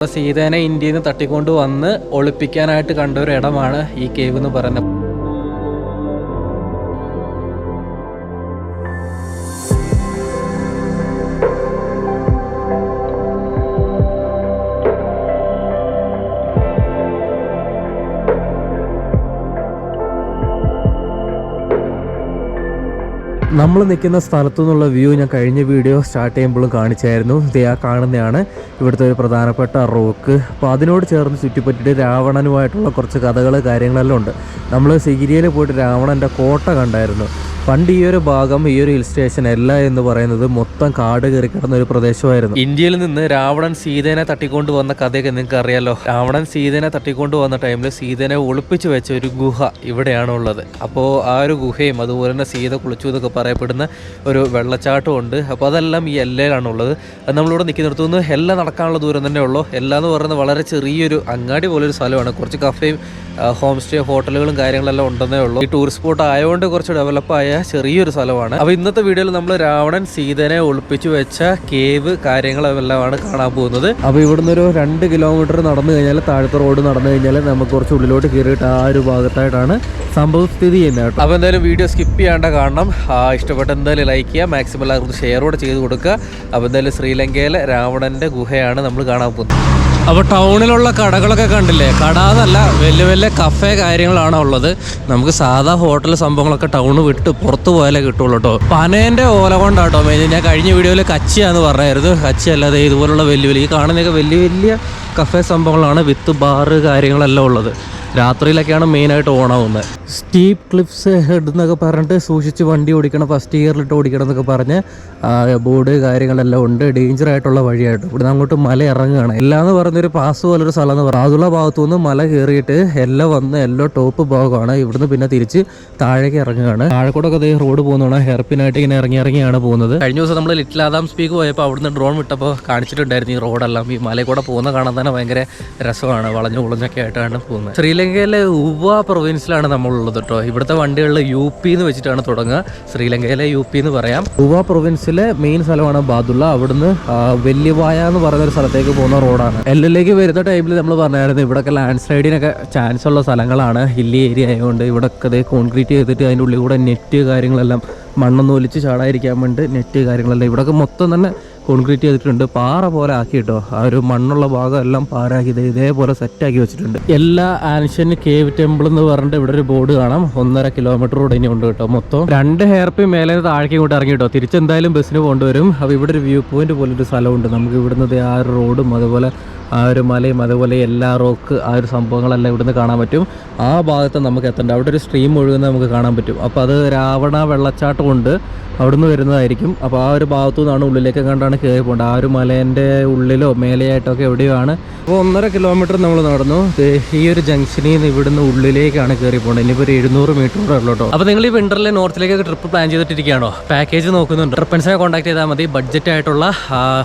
സീതേനെ ഇന്ത്യയിൽ നിന്ന് തട്ടിക്കൊണ്ട് വന്ന് ഒളിപ്പിക്കാനായിട്ട് കണ്ട ഒരു ഇടമാണ് ഈ കേവ് എന്ന് പറയുന്നത്. നമ്മൾ നിൽക്കുന്ന സ്ഥലത്തു നിന്നുള്ള വ്യൂ ഞാൻ കഴിഞ്ഞ വീഡിയോ സ്റ്റാർട്ട് ചെയ്യുമ്പോഴും കാണിച്ചായിരുന്നു. ദേ ആ കാണുന്നതാണ് ഇവിടുത്തെ ഒരു പ്രധാനപ്പെട്ട റോക്ക് അപ്പോൾ അതിനോട് ചേർന്ന് ചുറ്റിപ്പറ്റിയിട്ട് രാവണനുമായിട്ടുള്ള കുറച്ച് കഥകൾ കാര്യങ്ങളെല്ലാം ഉണ്ട്. നമ്മൾ സിഗിരിയിൽ പോയിട്ട് രാവണന്റെ കോട്ട കണ്ടായിരുന്നു. പണ്ട് ഈ ഒരു ഭാഗം ഈ ഒരു ഹിൽ സ്റ്റേഷൻ അല്ല എന്ന് പറയുന്നത് മൊത്തം കാട് കയറി കിടന്ന ഒരു പ്രദേശമായിരുന്നു. ഇന്ത്യയിൽ നിന്ന് രാവണൻ സീതേനെ തട്ടിക്കൊണ്ട് വന്ന കഥയൊക്കെ നിങ്ങൾക്ക് അറിയാലോ? രാവണൻ സീതേനെ തട്ടിക്കൊണ്ട് വന്ന ടൈമിൽ സീതേനെ ഒളിപ്പിച്ചു വെച്ച ഒരു ഗുഹ ഇവിടെയാണ് ഉള്ളത്. അപ്പോൾ ആ ഒരു ഗുഹയും അതുപോലെ തന്നെ സീത കുളിച്ചു എന്നൊക്കെ പറയപ്പെടുന്ന ഒരു വെള്ളച്ചാട്ടം ഉണ്ട്. അപ്പോൾ അതെല്ലാം ഈ എല്ലയിലാണ് ഉള്ളത് അത് നമ്മളിവിടെ നിൽക്കുന്നിടത്തു നിന്ന് എല്ലാം നടക്കാനുള്ള ദൂരം തന്നെ ഉള്ളൂ. എല്ലാം എന്ന് പറയുന്നത് വളരെ ചെറിയൊരു അങ്ങാടി പോലൊരു സ്ഥലമാണ്. കുറച്ച് കഫേയും ഹോം സ്റ്റേ ഹോട്ടലുകളും കാര്യങ്ങളെല്ലാം ഉണ്ടെന്നേ ഉള്ളൂ. ഈ ടൂറിസ്റ്റ് സ്പോട്ട് ആയതുകൊണ്ട് കുറച്ച് ഡെവലപ്പായ ചെറിയൊരു സ്ഥലമാണ്. അപ്പോൾ ഇന്നത്തെ വീഡിയോയിൽ നമ്മൾ രാവണൻ സീതനെ ഒളിപ്പിച്ചു വെച്ച കേവ് കാര്യങ്ങളെല്ലാമാണ് കാണാൻ പോകുന്നത്. അപ്പോൾ ഇവിടുന്ന് ഒരു രണ്ട് കിലോമീറ്റർ നടന്നു കഴിഞ്ഞാൽ താഴത്തെ റോഡ് നടന്നു കഴിഞ്ഞാൽ നമുക്ക് കുറച്ച് ഉള്ളിലോട്ട് കയറിയിട്ട് ആ ഒരു ഭാഗത്തായിട്ടാണ് സംഭവം സ്ഥിതി ചെയ്യുന്നത് അപ്പോൾ എന്തായാലും വീഡിയോ സ്കിപ്പ് ചെയ്യാണ്ട കാണണം. ഇഷ്ടപ്പെട്ട എന്തായാലും ലൈക്ക് ചെയ്യുക. മാക്സിമം എല്ലാവർക്കും ഷെയർ കൂടെ ചെയ്ത് കൊടുക്കുക. അപ്പോൾ എന്തായാലും ശ്രീലങ്കയിലെ രാവണന്റെ ഗുഹയാണ് നമ്മൾ കാണാൻ പോകുന്നത്. അപ്പോൾ ടൗണിലുള്ള കടകളൊക്കെ കണ്ടില്ലേ? കട എന്നല്ല വലിയ വലിയ കഫേ കാര്യങ്ങളാണ് ഉള്ളത്. നമുക്ക് സാധാ ഹോട്ടൽ സംഭവങ്ങളൊക്കെ ടൗണ് വിട്ട് പുറത്ത് പോയാലേ കിട്ടുള്ളൂ കേട്ടോ പനേന്റെ ഓല കൊണ്ടാട്ടോ മെയിൻ. ഞാൻ കഴിഞ്ഞ വീഡിയോയിൽ കച്ചിയാന്ന് പറഞ്ഞായിരുന്നു. കച്ചി അല്ലാതെ ഇതുപോലുള്ള വലിയ വലിയ ഈ കാണുന്നതൊക്കെ വലിയ വലിയ കഫേ സംഭവങ്ങളാണ്. വിത്ത് ബാറ് കാര്യങ്ങളെല്ലാം ഉള്ളത്. രാത്രിയിലൊക്കെയാണ് മെയിനായിട്ട് ഓണാവുന്നത്. സ്റ്റീപ്പ് ക്ലിപ്സ് ഹെഡ് എന്നൊക്കെ പറഞ്ഞിട്ട് സൂക്ഷിച്ച് വണ്ടി ഓടിക്കണം ഫസ്റ്റ് ഇയറിലിട്ട് ഓടിക്കണം എന്നൊക്കെ പറഞ്ഞ് ബോർഡ് കാര്യങ്ങളെല്ലാം ഉണ്ട്. ഡേഞ്ചർ ആയിട്ടുള്ള വഴിയായിട്ട്. ഇവിടെ അങ്ങോട്ട് മല ഇറങ്ങുകയാണ്. എല്ലാം എന്ന് പറയുന്നൊരു പാസ് പോലൊരു സ്ഥലം എന്ന് പറയുന്നത് അതുള്ള ഭാഗത്തു നിന്ന് മല കയറിയിട്ട് എല്ലാം വന്ന് എല്ലാം ടോപ്പ് ഭാഗമാണ്. ഇവിടുന്ന് പിന്നെ തിരിച്ച് താഴേക്ക് ഇറങ്ങുകയാണ്. താഴെക്കൂടെ അതേ റോഡ് പോകുന്നതാണ്. ഹെയർപിനായിട്ട് ഇങ്ങനെ ഇറങ്ങി ഇറങ്ങിയാണ് പോകുന്നത്. കഴിഞ്ഞ ദിവസം നമ്മൾ ലിറ്റിൽ ആദാം സ്പീക്ക് പോയപ്പോൾ അവിടുന്ന് ഡ്രോൺ വിട്ടപ്പോൾ കാണിച്ചിട്ടുണ്ടായിരുന്നു ഈ റോഡെല്ലാം ഈ മലയിൽ കൂടെ പോകുന്ന കാണാൻ തന്നെ ഭയങ്കര രസമാണ്. വളഞ്ഞു കുളഞ്ഞൊക്കെ ആയിട്ടാണ് പോകുന്നത്. ശ്രീലങ്കയിലെ ഉവ പ്രൊവിൻസിലാണ് നമ്മളുള്ളത് കേട്ടോ ഇവിടുത്തെ വണ്ടികളിൽ യു പി എന്ന് വെച്ചിട്ടാണ് തുടങ്ങുക. ശ്രീലങ്കയിലെ യു പി എന്ന് പറയാം. ഉവ പ്രൊവിൻസിലെ മെയിൻ സ്ഥലമാണ് ബാദുള്ള. അവിടുന്ന് വലിയവായ എന്ന് പറയുന്ന ഒരു സ്ഥലത്തേക്ക് പോകുന്ന റോഡാണ്. എല്ലിലേക്ക് വരുന്ന ടൈമിൽ നമ്മൾ പറഞ്ഞായിരുന്നു ഇവിടെയൊക്കെ ലാൻഡ് സ്ലൈഡിനൊക്കെ ചാൻസ് ഉള്ള സ്ഥലങ്ങളാണ്. ഹില്ലി ഏരിയ ആയതുകൊണ്ട് ഇവിടെയൊക്കെ കോൺക്രീറ്റ് ചെയ്തിട്ട് അതിന്റെ ഉള്ളിൽ കൂടെ നെറ്റ് കാര്യങ്ങളെല്ലാം മണ്ണൊന്നും ഒലിച്ച് ചാടാതിരിക്കാൻ വേണ്ടി നെറ്റ് കാര്യങ്ങളെല്ലാം. ഇവിടെയൊക്കെ മൊത്തം തന്നെ കോൺക്രീറ്റ് ചെയ്തിട്ടുണ്ട്. പാറ പോലെ ആക്കിയിട്ടോ. ആ ഒരു മണ്ണുള്ള ഭാഗം എല്ലാം പാറാക്കി ഇത് ഇതേപോലെ സെറ്റാക്കി വെച്ചിട്ടുണ്ട്. എല്ലാ ആൻഷ്യൻ കേവ് ടെമ്പിൾ എന്ന് പറഞ്ഞിട്ട് ഇവിടെ ഒരു ബോർഡ് കാണാം. ഒന്നര കിലോമീറ്റർ കൂടെ ഇനി ഉണ്ട് കേട്ടോ മൊത്തം. രണ്ട് ഹെയർ പി മേലെ താഴേക്ക് ഇങ്ങോട്ട് ഇറങ്ങി കേട്ടോ. തിരിച്ചെന്തായാലും ബസ്സിന് കൊണ്ടുവരും അപ്പോൾ ഇവിടെ ഒരു വ്യൂ പോയിന്റ് പോലെ ഒരു സ്ഥലമുണ്ട്. നമുക്ക് ഇവിടുന്ന് ആ ഒരു റോഡും അതുപോലെ ആ ഒരു മലയും അതുപോലെ എല്ലാ റോക്ക് ആ ഒരു സംഭവങ്ങളെല്ലാം ഇവിടുന്ന് കാണാൻ പറ്റും. ആ ഭാഗത്ത് നമുക്ക് എത്തണ്ട. അവിടെ ഒരു സ്ട്രീം ഒഴുകുന്നത് നമുക്ക് കാണാൻ പറ്റും. അപ്പോൾ അത് രാവണ വെള്ളച്ചാട്ടം ഉണ്ട് അവിടുന്ന് വരുന്നതായിരിക്കും. അപ്പോൾ ആ ഒരു ഭാഗത്തു നിന്നാണ് ഉള്ളിലേക്ക് കണ്ടാണ് കയറി പോകേണ്ടത്. ആ ഒരു മലേന്റെ ഉള്ളിലോ മേലെയായിട്ടോ ഒക്കെ എവിടെയോ ആണ് അപ്പോൾ ഒന്നര കിലോമീറ്റർ നമ്മൾ നടന്നു. ഈ ഒരു ജംഗ്ഷനിൽ നിന്ന് ഇവിടുന്ന് ഉള്ളിലേക്കാണ് കയറി പോകേണ്ടത്. ഇനിയിപ്പോൾ ഒരു എഴുന്നൂറ് മീറ്റർ കൂടെ ഉള്ളൂ കേട്ടോ. അപ്പോൾ നിങ്ങൾ ഈ വിന്ററിലെ നോർത്തിലേക്കൊക്കെ ട്രിപ്പ് പ്ലാൻ ചെയ്തിട്ടിരിക്കുകയാണോ? പാക്കേജ് നോക്കുന്നുണ്ട്. ട്രിപ്പൻസിനെ കോൺടാക്ട് ചെയ്താൽ മതി. ബഡ്ജറ്റ് ആയിട്ടുള്ള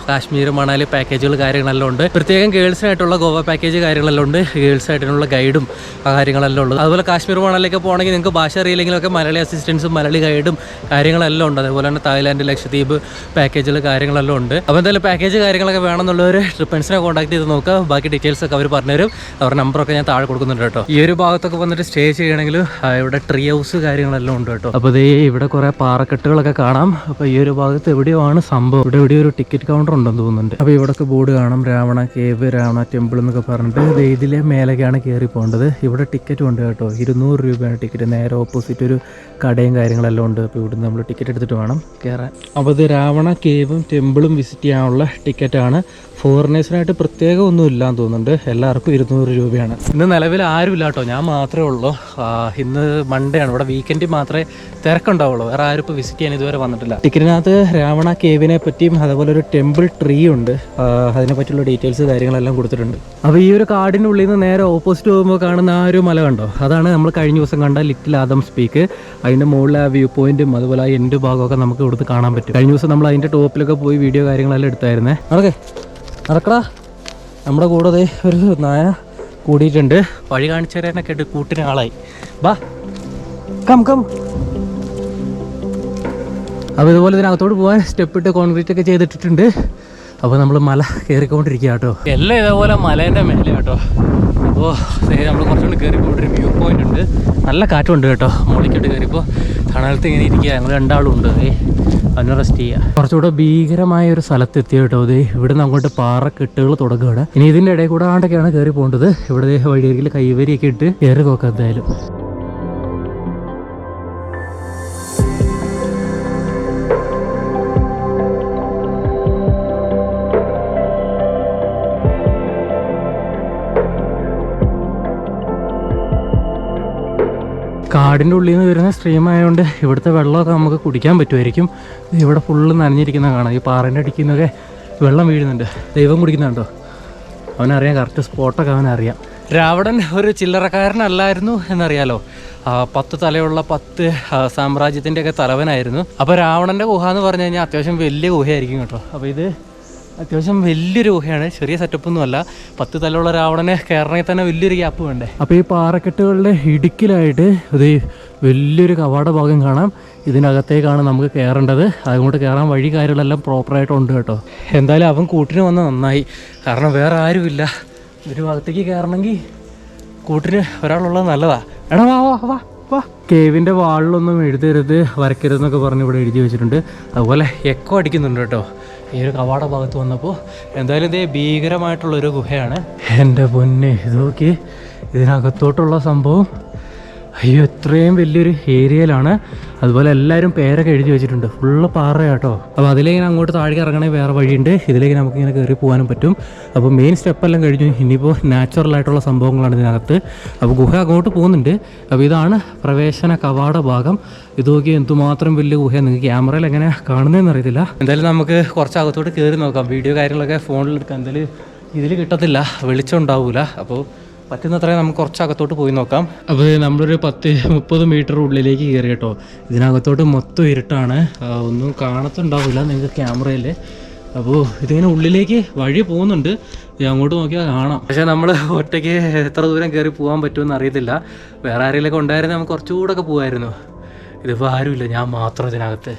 കാശ്മീർ മണാലി പാക്കേജുകൾ കാര്യങ്ങളെല്ലാം ഉണ്ട്. പ്രത്യേകം ഗേൾസിനായിട്ടുള്ള ഗോവ പാക്കേജ് കാര്യങ്ങളെല്ലാം ഉണ്ട്. ഗേൾസ് ആയിട്ടുള്ള ഗൈഡും കാര്യങ്ങളെല്ലാം ഉള്ളത് അതുപോലെ കാശ്മീർ മണാലിലേക്ക് പോകണമെങ്കിൽ നിങ്ങൾക്ക് ഭാഷ അറിയില്ലെങ്കിലൊക്കെ മലയാളി അസിസ്റ്റൻസും മലയാളി ഗൈഡും കാര്യങ്ങളെല്ലാം ഉണ്ട്. അതേപോലെ തന്നെ തായ്ലാൻഡ് ലക്ഷദ്വീപ് പാക്കേജിൽ കാര്യങ്ങളെല്ലാം ഉണ്ട്. അപ്പോൾ എന്തായാലും പാക്കേജ് കാര്യങ്ങളൊക്കെ വേണമെന്നുള്ളവർ ട്രിപ്പൻസിനെ കോൺടാക്ട് ചെയ്ത് നോക്കുക. ബാക്കി ഡീറ്റെയിൽസ് ഒക്കെ അവർ പറഞ്ഞുതരും. അവരുടെ നമ്പറൊക്കെ ഞാൻ താഴെ കൊടുക്കുന്നുണ്ട് കേട്ടോ. ഈ ഒരു ഭാഗത്തൊക്കെ വന്നിട്ട് സ്റ്റേ ചെയ്യണമെങ്കിൽ ഇവിടെ ട്രീ ഹൗസ് കാര്യങ്ങളെല്ലാം ഉണ്ട് കേട്ടോ. അപ്പോൾ ദേ ഇവിടെ കുറേ പാറക്കെട്ടുകളൊക്കെ കാണാം. അപ്പോൾ ഈ ഒരു ഭാഗത്ത് എവിടെയോ ആണ് സംഭവം. ഇവിടെ എവിടെയോ ഒരു ടിക്കറ്റ് കൗണ്ടർ ഉണ്ടെന്ന് തോന്നുന്നുണ്ട്. അപ്പോൾ ഇവിടൊക്കെ ബോർഡ് കാണാം. രാവണ കേവ് രാവണ ടെമ്പിൾ എന്നൊക്കെ പറഞ്ഞിട്ട് ഇതിലെ മേലേക്കാണ് കയറി പോകേണ്ടത്. ഇവിടെ ടിക്കറ്റും ഉണ്ട് കേട്ടോ. ഇരുന്നൂറ് രൂപയാണ് ടിക്കറ്റ് നേരെ ഓപ്പോസിറ്റ് ഒരു കടയും കാര്യങ്ങളെല്ലാം ഉണ്ട്. അപ്പോൾ ഇവിടുന്ന് നമ്മൾ ടിക്കറ്റ് എടുത്തിട്ട് വേണം. കയറാൻ അപ്പോൾ ഇത് രാവണ കേവും ടെമ്പിളും വിസിറ്റ് ചെയ്യാനുള്ള ടിക്കറ്റാണ് ഫോറിനേഴ്സിനായിട്ട് പ്രത്യേകം ഒന്നും ഇല്ലാന്ന് തോന്നുന്നുണ്ട്. എല്ലാവർക്കും ഇരുന്നൂറ് രൂപയാണ്. ഇന്ന് നിലവിൽ ആരുമില്ല കേട്ടോ ഞാൻ മാത്രമേ ഉള്ളൂ. ഇന്ന് മൺഡേ ആണ്. ഇവിടെ വീക്കെൻഡിൽ മാത്രമേ തിരക്കുണ്ടാവുള്ളൂ. വേറെ ആരും ഇപ്പോൾ വിസിറ്റ് ചെയ്യാൻ ഇതുവരെ വന്നിട്ടില്ല. ടിക്കറ്റിനകത്ത് രാവണ കേവിനെ പറ്റിയും അതുപോലെ ഒരു ടെമ്പിൾ ട്രീ ഉണ്ട്. അതിനെ പറ്റിയുള്ള ഡീറ്റെയിൽസ് കാര്യങ്ങളെല്ലാം കൊടുത്തിട്ടുണ്ട്. അപ്പോൾ ഈ ഒരു കാടിന്റെ ഉള്ളിൽ നിന്ന് നേരെ ഓപ്പോസിറ്റ് പോകുമ്പോൾ കാണുന്ന ആ ഒരു മല കണ്ടോ? അതാണ് നമ്മൾ കഴിഞ്ഞ ദിവസം കണ്ട ലിറ്റിൽ ആദം സ്പീക്ക് അതിന്റെ മുകളിലെ ആ വ്യൂ പോയിന്റും അതുപോലെ ആ എന്റെ ഭാഗമൊക്കെ നമുക്ക് ഇവിടുന്ന് കാണാൻ പറ്റും. കഴിഞ്ഞ ദിവസം നമ്മൾ അതിന്റെ ടോപ്പിലൊക്കെ പോയി വീഡിയോ കാര്യങ്ങളെല്ലാം എടുത്തായിരുന്നേ. നടക്കേ നടക്കടാ. നമ്മുടെ കൂടെ ഒരു നായ കൂടിയിട്ടുണ്ട്. വഴി കാണിച്ചു തരാനൊക്കെ ഉണ്ട് കൂട്ടിന് ആളായി. ബാ. കം കം അപ്പോൾ ഇതുപോലെ ഇതിനകത്തോട്ട് പോകാൻ സ്റ്റെപ്പ് ഇട്ട് കോൺക്രീറ്റ് ഒക്കെ ചെയ്തിട്ടിട്ടുണ്ട്. അപ്പോൾ നമ്മൾ മല കയറിക്കൊണ്ടിരിക്കുക കേട്ടോ എല്ലാം ഇതേപോലെ മലേന്റെ മേലെ കേട്ടോ അപ്പോൾ നമ്മൾ കുറച്ചുകൊണ്ട് കയറി പോയിട്ടൊരു വ്യൂ പോയിന്റ് ഉണ്ട്. നല്ല കാറ്റുണ്ട് കേട്ടോ. മുകളിലോട്ട് കയറിയപ്പോൾ തണലത്ത് ഇങ്ങനെ ഇരിക്കുക. ഞങ്ങൾ രണ്ടാളും ഉണ്ട്. ഏ അതിന് റെസ്റ്റ് ചെയ്യുക. കുറച്ചുകൂടെ ഭീകരമായ ഒരു സ്ഥലത്ത് എത്തിയ കേട്ടോ. ഇത് ഇവിടെ നിന്ന് അങ്ങോട്ട് പാറക്കെട്ടുകൾ തുടങ്ങുകയാണ്. ഇനി ഇതിന്റെ ഇടയിൽ കൂടെ ആണ്ടൊക്കെയാണ് കയറി പോകേണ്ടത്. ഇവിടെ വഴിയരികിൽ കൈവരിയൊക്കെ ഇട്ട് കയറി നോക്കാം എന്തായാലും. കാടിന്റെ ഉള്ളിൽ നിന്ന് വരുന്ന സ്ട്രീം ആയതുകൊണ്ട് ഇവിടുത്തെ വെള്ളമൊക്കെ നമുക്ക് കുടിക്കാൻ പറ്റുമായിരിക്കും. ഇവിടെ ഫുള്ള് നനഞ്ഞിരിക്കുന്ന കാണാം. ഈ പാറേന്റെ അടിക്കുന്നൊക്കെ വെള്ളം വീഴുന്നുണ്ട്. ദൈവം കുടിക്കുന്നുണ്ടോ അവനറിയാം കറക്റ്റ് സ്പോട്ടൊക്കെ അവനറിയാം. രാവണൻ ഒരു ചില്ലറക്കാരനല്ലായിരുന്നു എന്നറിയാലോ. പത്ത് തലയുള്ള പത്ത് സാമ്രാജ്യത്തിന്റെയൊക്കെ തലവനായിരുന്നു. അപ്പോൾ രാവണന്റെ ഗുഹ എന്ന് പറഞ്ഞു കഴിഞ്ഞാൽ അത്യാവശ്യം വലിയ ഗുഹയായിരിക്കും കേട്ടോ. അപ്പോൾ ഇത് അത്യാവശ്യം വലിയൊരു ഗുഹയാണ് ചെറിയ സെറ്റപ്പ് ഒന്നുമല്ല പത്ത് തലമുള്ള രാവണനെ കയറണമെങ്കിൽ തന്നെ വലിയൊരു ഗ്യാപ്പ് വേണ്ടേ? അപ്പോൾ ഈ പാറക്കെട്ടുകളുടെ ഇടുക്കിലായിട്ട് ഇത് വലിയൊരു കവാട ഭാഗം കാണാം. ഇതിനകത്തേക്കാണ് നമുക്ക് കയറേണ്ടത് അതുകൊണ്ട് കയറാൻ വഴി കാര്യങ്ങളെല്ലാം പ്രോപ്പറായിട്ടുണ്ട് കേട്ടോ. എന്തായാലും അവൻ കൂട്ടിന് വന്ന നന്നായി. കാരണം വേറെ ആരുമില്ല. ഇതിന് ഭാഗത്തേക്ക് കയറണമെങ്കിൽ കൂട്ടിന് ഒരാളുള്ളത് നല്ലതാ. എടാ വാ വാ വാ വാ. കേവിന്റെ വാളിലൊന്നും എഴുതരുത് വരയ്ക്കരുതെന്നൊക്കെ പറഞ്ഞ് ഇവിടെ എഴുതി വെച്ചിട്ടുണ്ട്. അതുപോലെ എക്കോ അടിക്കുന്നുണ്ട് കേട്ടോ. ഈ ഒരു കവാട ഭാഗത്ത് വന്നപ്പോൾ എന്തായാലും ഇതേ ഭീകരമായിട്ടുള്ളൊരു ഗുഹയാണ്. എന്റെ പൊന്നെ ഇത് നോക്കി. ഇതിനകത്തോട്ടുള്ള സംഭവം. അയ്യോ ഇത്രയും വലിയൊരു ഏരിയയിലാണ്. അതുപോലെ എല്ലാവരും പേരൊക്കെ എഴുതി വെച്ചിട്ടുണ്ട്. ഫുള്ള് പാറ കേട്ടോ അപ്പോൾ അതിലേക്ക് അങ്ങോട്ട് താഴേക്ക് ഇറങ്ങണേ വേറെ വഴിയുണ്ട്. ഇതിലേക്ക് നമുക്ക് ഇങ്ങനെ കയറി പോകാനും പറ്റും. അപ്പോൾ മെയിൻ സ്റ്റെപ്പെല്ലാം കഴിഞ്ഞു. ഇനിയിപ്പോൾ നാച്ചുറൽ ആയിട്ടുള്ള സംഭവങ്ങളാണ് ഇതിനകത്ത്. അപ്പോൾ ഗുഹ അങ്ങോട്ട് പോകുന്നുണ്ട്. അപ്പോൾ ഇതാണ് പ്രവേശന കവാട ഭാഗം. ഇത് നോക്കി എന്തുമാത്രം വലിയ ഗുഹ നിങ്ങൾക്ക് ക്യാമറയിൽ എങ്ങനെ കാണുന്നതെന്ന് അറിയത്തില്ല. എന്തായാലും നമുക്ക് കുറച്ച് അകത്തോട്ട് കയറി നോക്കാം. വീഡിയോ കാര്യങ്ങളൊക്കെ ഫോണിൽ എടുക്കാം. എന്തായാലും ഇതിൽ കിട്ടത്തില്ല. വെളിച്ചം ഉണ്ടാവില്ല അപ്പോൾ പറ്റുന്നത്രയും നമുക്ക് കുറച്ച് അകത്തോട്ട് പോയി നോക്കാം. അപ്പോൾ നമ്മളൊരു പത്ത് മുപ്പത് മീറ്റർ ഉള്ളിലേക്ക് കയറി കേട്ടോ. ഇതിനകത്തോട്ട് മൊത്തം ഇരുട്ടാണ്. ഒന്നും കാണത്തുണ്ടാവില്ല നിങ്ങൾക്ക് ക്യാമറയിൽ അപ്പോൾ ഇതിങ്ങനെ ഉള്ളിലേക്ക് വഴി പോകുന്നുണ്ട്. അങ്ങോട്ട് നോക്കിയാൽ കാണാം. പക്ഷേ നമ്മൾ ഒറ്റയ്ക്ക് എത്ര ദൂരം കയറി പോകാൻ പറ്റുമെന്ന് അറിയത്തില്ല. വേറെ ആരെങ്കിലൊക്കെ ഉണ്ടായിരുന്നെങ്കിൽ നമുക്ക് കുറച്ചുകൂടെ ഒക്കെ പോകുമായിരുന്നു ഇതിപ്പോൾ ആരുമില്ല. ഞാൻ മാത്രം ഇതിനകത്ത്.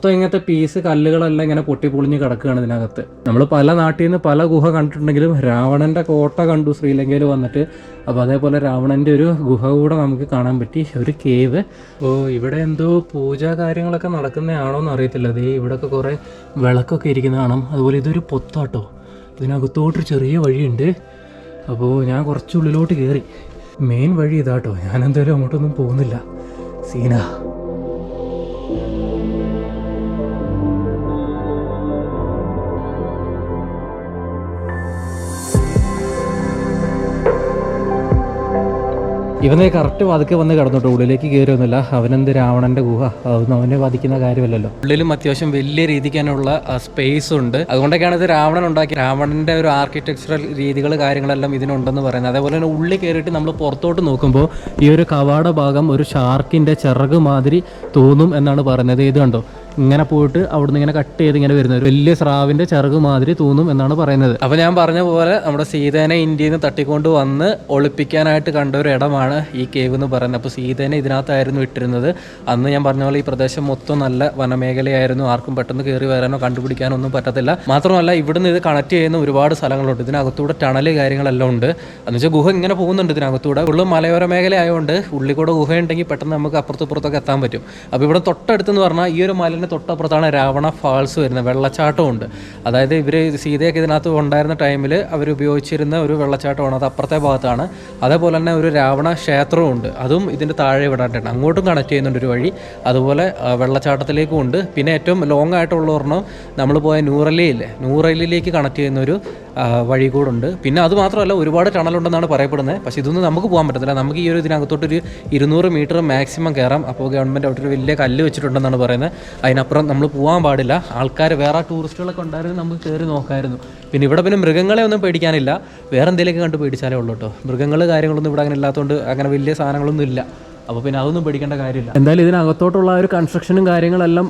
മൊത്തം ഇങ്ങനത്തെ പീസ് കല്ലുകളെല്ലാം ഇങ്ങനെ പൊട്ടി പൊളിഞ്ഞ് കിടക്കുകയാണ് ഇതിനകത്ത്. നമ്മൾ പല നാട്ടിൽ നിന്ന് പല ഗുഹ കണ്ടിട്ടുണ്ടെങ്കിലും രാവണന്റെ കോട്ട കണ്ടു ശ്രീലങ്കയിൽ വന്നിട്ട്. അപ്പോൾ അതേപോലെ രാവണന്റെ ഒരു ഗുഹ കൂടെ നമുക്ക് കാണാൻ പറ്റി. ഒരു കേവ് ഓ ഇവിടെ എന്തോ പൂജാ കാര്യങ്ങളൊക്കെ നടക്കുന്നതാണോ എന്ന് അറിയത്തില്ല. അതേ ഇവിടെയൊക്കെ കുറേ വിളക്കൊക്കെ ഇരിക്കുന്ന കാണാം. അതുപോലെ ഇതൊരു പൊത്താട്ടോ. ഇതിനകത്തോട്ടൊരു ചെറിയ വഴിയുണ്ട്. അപ്പോൾ ഞാൻ കുറച്ച് ഉള്ളിലോട്ട് കയറി മെയിൻ വഴി ഇതാട്ടോ. ഞാൻ എന്തായാലും അങ്ങോട്ടൊന്നും പോകുന്നില്ല. സീനാ. ഇവനെ കറക്റ്റ് വതുക്കെ വന്ന് കിടന്നിട്ട്. ഉള്ളിലേക്ക് കയറിയൊന്നുമില്ല. അവനെന്ത് രാവണന്റെ ഗുഹ? അതൊന്നും അവനെ ബാധിക്കുന്ന കാര്യമല്ലല്ലോ. ഉള്ളിലും അത്യാവശ്യം വലിയ രീതിക്കാനുള്ള സ്പേസ് ഉണ്ട്. അതുകൊണ്ടൊക്കെയാണ് ഇത് രാവണൻ ഉണ്ടാക്കി രാവണന്റെ ഒരു ആർക്കിടെക്ചറൽ രീതികൾ കാര്യങ്ങളെല്ലാം ഇതിനുണ്ടെന്ന് പറയുന്നത്. അതേപോലെ തന്നെ ഉള്ളിൽ കയറിയിട്ട് നമ്മൾ പുറത്തോട്ട് നോക്കുമ്പോൾ ഈ ഒരു കവാട ഭാഗം ഒരു ഷാർക്കിന്റെ ചിറക് മാതിരി തോന്നും എന്നാണ് പറയുന്നത്. ഇത് കണ്ടോ? ഇങ്ങനെ പോയിട്ട് അവിടുന്ന് ഇങ്ങനെ കട്ട് ചെയ്ത് ഇങ്ങനെ വരുന്നത് ഒരു വലിയ സ്രാവിന്റെ ചിറക് മാതിരി തോന്നും എന്നാണ് പറയുന്നത്. അപ്പൊ ഞാൻ പറഞ്ഞ പോലെ നമ്മുടെ സീതേനെ ഇന്ത്യയിൽ നിന്ന് തട്ടിക്കൊണ്ട് വന്ന് ഒളിപ്പിക്കാനായിട്ട് കണ്ട ഒരു ഇടമാണ് ഈ കേവ് എന്ന് പറയുന്നത്. അപ്പോൾ സീതേനെ ഇതിനകത്തായിരുന്നു ഇട്ടിരുന്നത്. അന്ന് ഞാൻ പറഞ്ഞ പോലെ ഈ പ്രദേശം മൊത്തം നല്ല വനമേഖലയായിരുന്നു. ആർക്കും പെട്ടെന്ന് കയറി വരാനോ കണ്ടുപിടിക്കാനോ ഒന്നും പറ്റത്തില്ല. മാത്രമല്ല ഇവിടുന്ന് ഇത് കണക്ട് ചെയ്യുന്ന ഒരുപാട് സ്ഥലങ്ങളുണ്ട്. ഇതിനകത്തൂടെ ടണൽ കാര്യങ്ങളെല്ലാം ഉണ്ട്. എന്ന് വെച്ചാൽ ഗുഹ ഇങ്ങനെ പോകുന്നുണ്ട് ഇതിനകത്തൂടെ. ഉള്ളു മലയോര മേഖല ആയതുകൊണ്ട് ഉള്ളിൽ കൂടെ ഗുഹ ഉണ്ടെങ്കിൽ പെട്ടെന്ന് നമുക്ക് അപ്പുറത്തുപ്പുറത്തൊക്കെ എത്താൻ പറ്റും. അപ്പോൾ ഇവിടെ തൊട്ടടുത്തെന്ന് പറഞ്ഞാൽ ഈ ഒരു മലിന്റെ തൊട്ടപ്പുറത്താണ് രാവണ ഫാൾസ് വരുന്നത്. വെള്ളച്ചാട്ടമുണ്ട് അതായത് ഇവർ സീതയൊക്കെ ഇതിനകത്ത് ഉണ്ടായിരുന്ന ടൈമിൽ അവർ ഉപയോഗിച്ചിരുന്ന ഒരു വെള്ളച്ചാട്ടമാണ്. അത് അപ്പുറത്തെ ഭാഗത്താണ്. അതേപോലെ തന്നെ ഒരു രാവണ ക്ഷേത്രവും ഉണ്ട്. അതും ഇതിന്റെ താഴെ വിടാണ്ടാണ് അങ്ങോട്ടും കണക്ട് ചെയ്യുന്നുണ്ട് ഒരു വഴി. അതുപോലെ വെള്ളച്ചാട്ടത്തിലേക്കും ഉണ്ട്. പിന്നെ ഏറ്റവും ലോങ് ആയിട്ടുള്ള ഒരെണ്ണം നമ്മൾ പോയ നൂറലിയില്ലേ? നൂറലിയിലേക്ക് കണക്ട് ചെയ്യുന്ന ഒരു വഴി കൂടെ ഉണ്ട് പിന്നെ അത് മാത്രമല്ല ഒരുപാട് ടണലുണ്ടെന്നാണ് പറയപ്പെടുന്നത്. പക്ഷേ ഇതൊന്നും നമുക്ക് പോകാൻ പറ്റത്തില്ല. നമുക്ക് ഈ ഒരു ഇതിനകത്തോട്ടൊരു ഇരുന്നൂറ് മീറ്റർ മാക്സിമം കയറാം അപ്പോൾ ഗവൺമെന്റ് അവിടെ ഒരു വലിയ കല്ല് വെച്ചിട്ടുണ്ടെന്നാണ് പറയുന്നത്. അതിനപ്പുറം നമ്മൾ പോകാൻ പാടില്ല. ആൾക്കാർ വേറെ ടൂറിസ്റ്റുകളൊക്കെ ഉണ്ടായിരുന്നു നമുക്ക് കയറി നോക്കായിരുന്നു. പിന്നെ ഇവിടെ പിന്നെ മൃഗങ്ങളെ ഒന്നും പേടിക്കാനില്ല. വേറെ എന്തെങ്കിലുമൊക്കെ കണ്ട് പേടിച്ചാലേ ഉള്ളൂ കേട്ടോ മൃഗങ്ങൾ കാര്യങ്ങളൊന്നും ഇവിടെ അങ്ങനെ ഇല്ലാത്തതുകൊണ്ട് അങ്ങനെ വലിയ സാധനങ്ങളൊന്നും ഇല്ല. അപ്പോൾ പിന്നെ അതൊന്നും പേടിക്കേണ്ട കാര്യമില്ല. എന്തായാലും ഇതിനകത്തോട്ടുള്ള ആ ഒരു കൺസ്ട്രക്ഷനും കാര്യങ്ങളെല്ലാം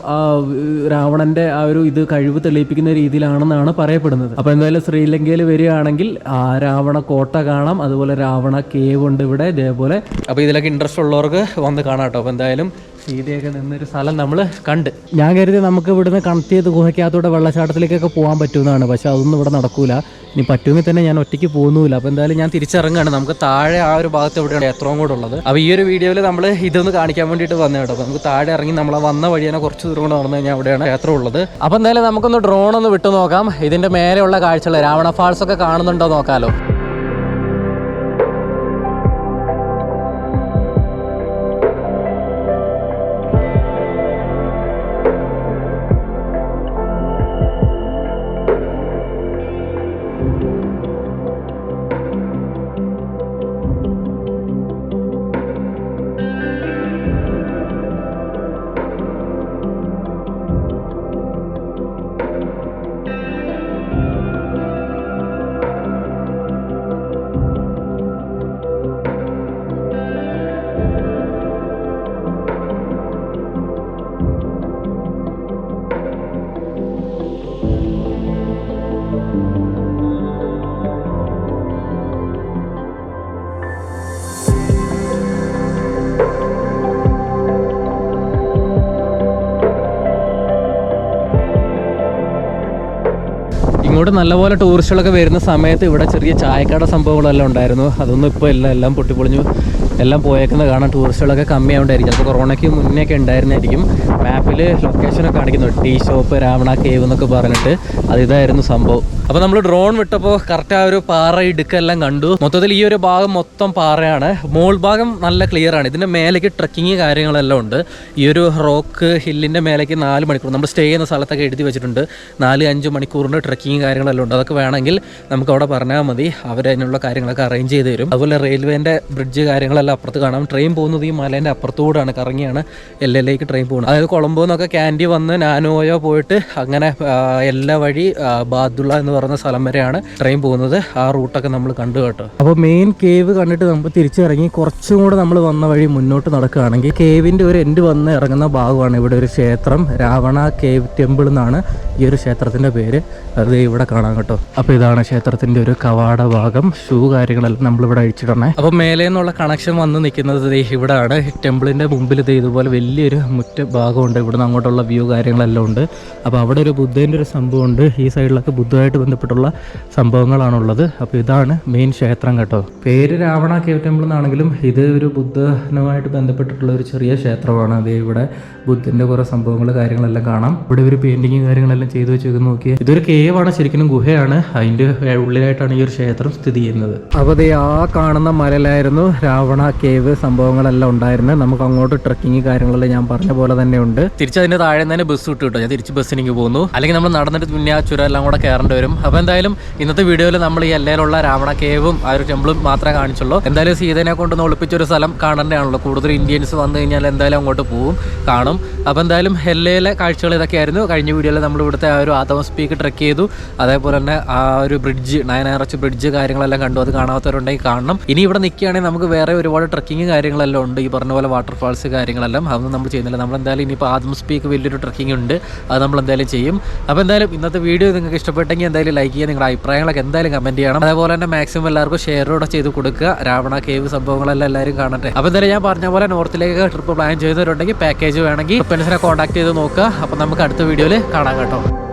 രാവണന്റെ ആ ഒരു ഇത് കഴിവ് തെളിയിപ്പിക്കുന്ന രീതിയിലാണെന്നാണ് പറയപ്പെടുന്നത്. അപ്പോൾ എന്തായാലും ശ്രീലങ്കയിൽ വരികയാണെങ്കിൽ ആ രാവണ കോട്ട കാണാം. അതുപോലെ രാവണ കേവ് ഉണ്ട് ഇവിടെ. ഇതേപോലെ അപ്പോൾ ഇതിലൊക്കെ ഇൻട്രസ്റ്റ് ഉള്ളവർക്ക് വന്ന് കാണാം കേട്ടോ അപ്പോൾ എന്തായാലും സീതയൊക്കെ നിന്നൊരു സ്ഥലം നമ്മൾ കണ്ട്. ഞാൻ കരുതി നമുക്ക് ഇവിടുന്ന് കണക്ട് ചെയ്ത് ഗുഹയ്ക്കകത്തൂടെ വെള്ളച്ചാട്ടത്തിലേക്കൊക്കെ പോകാൻ പറ്റുന്നതാണ്. പക്ഷെ അതൊന്നും ഇവിടെ നടക്കൂല. ഇനി പറ്റുമെങ്കിൽ തന്നെ ഞാൻ ഒറ്റയ്ക്ക് പോകുന്നില്ല അപ്പോൾ എന്തായാലും ഞാൻ തിരിച്ചിറങ്ങുകയാണ് നമുക്ക് താഴെ ആ ഒരു ഭാഗത്ത് എവിടെയാണ് എത്രയും കൂടെ ഉള്ളത്. അപ്പോൾ ഈ ഒരു വീഡിയോയിൽ നമ്മൾ ഇതൊന്ന് കാണിക്കാൻ വേണ്ടിയിട്ട് വന്നു കേട്ടോ അപ്പോൾ നമുക്ക് താഴെ ഇറങ്ങി നമ്മൾ വന്ന വഴി തന്നെ കുറച്ച് ദൂരം കൂടെ നടന്നു കഴിഞ്ഞാൽ അവിടെയാണ് ക്ഷേത്രം ഉള്ളത്. അപ്പോൾ എന്തായാലും നമുക്കൊന്ന് ഡ്രോൺ ഒന്ന് വിട്ടു നോക്കാം. ഇതിന്റെ മേലെയുള്ള കാഴ്ചകൾ രാവണ ഫാൾസ് ഒക്കെ കാണുന്നുണ്ടോ നോക്കാലോ. ഇങ്ങോട്ട് നല്ലപോലെ ടൂറിസ്റ്റുകളൊക്കെ വരുന്ന സമയത്ത് ഇവിടെ ചെറിയ ചായക്കട സംഭവങ്ങളെല്ലാം ഉണ്ടായിരുന്നു. അതൊന്നും ഇപ്പോൾ എല്ലാം എല്ലാം പൊട്ടിപ്പൊളിഞ്ഞു. എല്ലാം പോയേക്കുന്നത് കാണാൻ ടൂറിസ്റ്റുകളൊക്കെ കമ്മിയാവുണ്ടായിരിക്കും അപ്പോൾ കൊറോണയ്ക്ക് മുന്നേ ഒക്കെ ഉണ്ടായിരുന്നായിരിക്കും മാപ്പിൽ ലൊക്കേഷനൊക്കെ കാണിക്കുന്നു. ടീ ഷോപ്പ് രാവണ കേവ് എന്നൊക്കെ പറഞ്ഞിട്ട്. അതിതായിരുന്നു സംഭവം. അപ്പോൾ നമ്മൾ ഡ്രോൺ വിട്ടപ്പോൾ കറക്റ്റ് ആ ഒരു പാറ ഇടുക്കെല്ലാം കണ്ടു. മൊത്തത്തിൽ ഈ ഒരു ഭാഗം മൊത്തം പാറയാണ്. മോൾ ഭാഗം നല്ല ക്ലിയർ ആണ്. ഇതിന്റെ മേലേക്ക് ട്രക്കിങ് കാര്യങ്ങളെല്ലാം ഉണ്ട്. ഈ ഒരു റോക്ക് ഹില്ലിന്റെ മേലേക്ക് നാല് മണിക്കൂർ. നമ്മൾ സ്റ്റേ ചെയ്യുന്ന സ്ഥലത്തൊക്കെ എഴുതി വെച്ചിട്ടുണ്ട്. നാല് അഞ്ച് മണിക്കൂറിന്റെ ട്രക്കിങ് കാര്യങ്ങളെല്ലാം ഉണ്ട്. അതൊക്കെ വേണമെങ്കിൽ നമുക്ക് അവിടെ പറഞ്ഞാൽ മതി. അവർ അതിനുള്ള കാര്യങ്ങളൊക്കെ അറേഞ്ച് ചെയ്ത് തരും. അതുപോലെ റെയിൽവേന്റെ ബ്രിഡ്ജ് കാര്യങ്ങളെല്ലാം അപ്പുറത്ത് കാണാം. ട്രെയിൻ പോകുന്നത് ഈ മലേന്റെ അപ്പുറത്തുകൂടാണ് കറങ്ങിയാണ് എൽ എല്ലേക്ക് ട്രെയിൻ പോകുന്നത്. അതായത് കൊളംബോ എന്നൊക്കെ ക്യാൻഡി വന്ന് നാനോയോ പോയിട്ട് അങ്ങനെ എല്ലാ വഴി ബാദുള്ള എന്ന് പറയുന്ന സ്ഥലം വരെയാണ് ട്രെയിൻ പോകുന്നത്. ആ റൂട്ടൊക്കെ നമ്മൾ കണ്ടു കേട്ടോ. അപ്പോൾ മെയിൻ കേവ് കണ്ടിട്ട് നമുക്ക് തിരിച്ചിറങ്ങി കുറച്ചും കൂടെ നമ്മൾ വന്ന വഴി മുന്നോട്ട് നടക്കുകയാണെങ്കിൽ കേവിന്റെ ഒരു എൻഡ് വന്ന് ഇറങ്ങുന്ന ഭാഗമാണ് ഇവിടെ ഒരു ക്ഷേത്രം. രാവണ കേവ് ടെമ്പിൾ എന്നാണ് ഈ ഒരു ക്ഷേത്രത്തിന്റെ പേര്. അത് ഇവിടെ കാണാം കേട്ടോ. അപ്പോൾ ഇതാണ് ക്ഷേത്രത്തിന്റെ ഒരു കവാട ഭാഗം. ഷൂ കാര്യങ്ങളെല്ലാം നമ്മളിവിടെ അഴിച്ചിടണേ. അപ്പോൾ മേലെ നിന്നുള്ള കണക്ഷൻ വന്ന് നിൽക്കുന്നത് ഇവിടെയാണ് ടെമ്പിളിന്റെ മുമ്പിൽ ഇത് ഇതുപോലെ വലിയൊരു മുറ്റ ഭാഗമുണ്ട് ഇവിടുന്ന് അങ്ങോട്ടുള്ള വ്യൂ കാര്യങ്ങളെല്ലാം ഉണ്ട്. അപ്പോൾ അവിടെ ഒരു ബുദ്ധന്റെ ഒരു സംഭവമുണ്ട്. ഈ സൈഡിലൊക്കെ ബുദ്ധമായിട്ട് ബന്ധപ്പെട്ടുള്ള സംഭവങ്ങളാണുള്ളത്. അപ്പോൾ ഇതാണ് മെയിൻ ക്ഷേത്രം കേട്ടോ. പേര് രാവണ കേവ് ടെമ്പിൾ എന്നാണെങ്കിലും ഇത് ഒരു ബുദ്ധനുമായിട്ട് ബന്ധപ്പെട്ടിട്ടുള്ള ഒരു ചെറിയ ക്ഷേത്രമാണ്. അത് ഇവിടെ ബുദ്ധന്റെ കുറേ സംഭവങ്ങൾ കാര്യങ്ങളെല്ലാം കാണാം. ഇവിടെ ഒരു പെയിന്റിങ് കാര്യങ്ങളെല്ലാം ചെയ്തു വെച്ചേക്ക് നോക്കി ഇതൊരു കേവ് ആണ് ശരിക്കും ഗുഹയാണ്. അതിന്റെ ഉള്ളിലായിട്ടാണ് ഈ ഒരു ക്ഷേത്രം സ്ഥിതി ചെയ്യുന്നത്. അപ്പോൾ ആ കാണുന്ന മലയിലായിരുന്നു രാവണ കേവ് സംഭവങ്ങളെല്ലാം ഉണ്ടായിരുന്നത് നമുക്ക് അങ്ങോട്ട് ട്രക്കിങ് കാര്യങ്ങളെല്ലാം ഞാൻ പറഞ്ഞ പോലെ തന്നെ ഉണ്ട്. തിരിച്ച് അതിന്റെ താഴെ തന്നെ ബസ് വിട്ടു കിട്ടും. ഞാൻ തിരിച്ച് ബസ്സിലേക്ക് പോകുന്നു. അല്ലെങ്കിൽ നമ്മൾ നടന്നിട്ട് പിന്നെ ആ ചുരം എല്ലാം കൂടെ കയറേണ്ടി വരും. അപ്പോൾ എന്തായാലും ഇന്നത്തെ വീഡിയോയിൽ നമ്മൾ ഈ എല്ലയിലുള്ള രാവണ കേവും ആ ഒരു ടെമ്പിളും മാത്രമേ കാണിച്ചുള്ളൂ. എന്തായാലും സീതനെ കൊണ്ടൊന്ന് ഒളിപ്പിച്ചൊരു സ്ഥലം കാണേണ്ടതാണല്ലോ. കൂടുതൽ ഇന്ത്യൻസ് വന്നു കഴിഞ്ഞാൽ എന്തായാലും അങ്ങോട്ട് പോകും കാണും. അപ്പോൾ എന്തായാലും എല്ലയിലെ കാഴ്ചകൾ ഇതൊക്കെയായിരുന്നു. കഴിഞ്ഞ വീഡിയോയിൽ നമ്മൾ ഇവിടുത്തെ ആ ഒരു ആതമ സ്പീക്ക് ട്രക്ക് ചെയ്തു. അതേപോലെ തന്നെ ആ ഒരു ബ്രിഡ്ജ് നയനാറച്ച് ബ്രിഡ്ജ് കാര്യങ്ങളെല്ലാം കണ്ടു. അത് കാണാത്തവരുണ്ടെങ്കിൽ കാണണം. ഇനി ഇവിടെ നിൽക്കുകയാണെങ്കിൽ നമുക്ക് വേറെ ഒരുപാട് ട്രക്കിങ് കാര്യങ്ങളെല്ലാം ഉണ്ട്. ഈ പറഞ്ഞ പോലെ വാട്ടർഫാൾസ് കാര്യങ്ങളെല്ലാം അതൊന്നും നമ്മൾ ചെയ്യുന്നില്ല. നമ്മൾ എന്തായാലും ഇനിയിപ്പോൾ ആദ്യം സ്പീക്ക് വലിയൊരു ട്രക്കിംഗ് ഉണ്ട്. അത് നമ്മൾ എന്തായാലും ചെയ്യും. അപ്പോൾ എന്തായാലും ഇന്നത്തെ വീഡിയോ നിങ്ങൾക്ക് ഇഷ്ടപ്പെട്ടെങ്കിൽ എന്തായാലും ലൈക്ക് ചെയ്യുക. നിങ്ങളുടെ അഭിപ്രായങ്ങളൊക്കെ എന്തായാലും കമന്റ് ചെയ്യണം. അതേപോലെ തന്നെ മാക്സിമം എല്ലാവർക്കും ഷെയറോടെ ചെയ്ത് കൊടുക്കുക. രാവണ കേവ് സംഭവങ്ങളെല്ലാം എല്ലാവരും കാണട്ടെ. അപ്പോൾ എന്തായാലും ഞാൻ പറഞ്ഞ പോലെ നോർത്തിലേക്ക് ട്രിപ്പ് പ്ലാൻ ചെയ്തവരുണ്ടെങ്കിൽ പാക്കേജ് വേണമെങ്കിൽ ഫ്രണ്ട്സിനെ കോൺടാക്ട് ചെയ്ത് നോക്കുക. അപ്പോൾ നമുക്ക് അടുത്ത വീഡിയോയിൽ കാണാം കേട്ടോ.